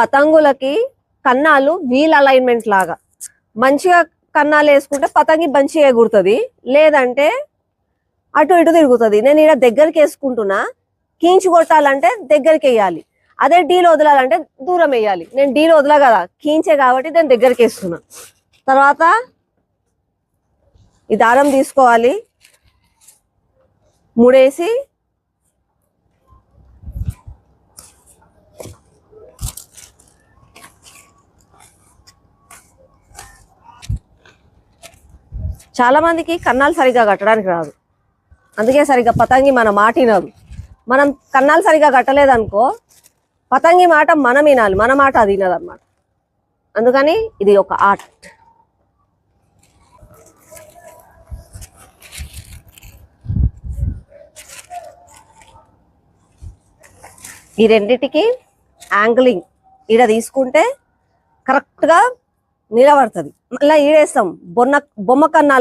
పతంగులకి కన్నాలు wheel alignment లాగా. మంచిగా కన్నాలు వేసుకుంటే పతంగి మంచిగా ఎగురుతుంది. లేదంటే అటు ఇటు తిరుగుతుంది. నేను ఇక్కడ దగ్గరికి వేసుకుంటున్నా కీంచి కొట్టాలంటే దగ్గరికి వేయాలి. అదే డీల్ వదలాలంటే దూరం వేయాలి. నేను డీల్ వదలా కదా కీంచే కాబట్టి నేను దగ్గరికి వేస్తున్నా. తర్వాత ఈ దారం తీసుకోవాలి. ముడేసి చాలా మందికి కన్నాలు సరిగ్గా కట్టడానికి రాదు. అందుకే సరిగ్గా పతంగి మన మాట వినదు మనం కన్నాలు సరిగ్గా కట్టలేదనుకో పతంగి మాట మనం వినాలి. మన మాట అది వినదన్నమాట. అందుకని ఇది ఒక ఆర్ట్. ఈ రెండిటికి యాంగిలింగ్ ఈడ తీసుకుంటే కరెక్ట్గా నిలబడుతుంది. మళ్ళీ ఈడేస్తాం. బొన్న బొమ్మ కన్నాలు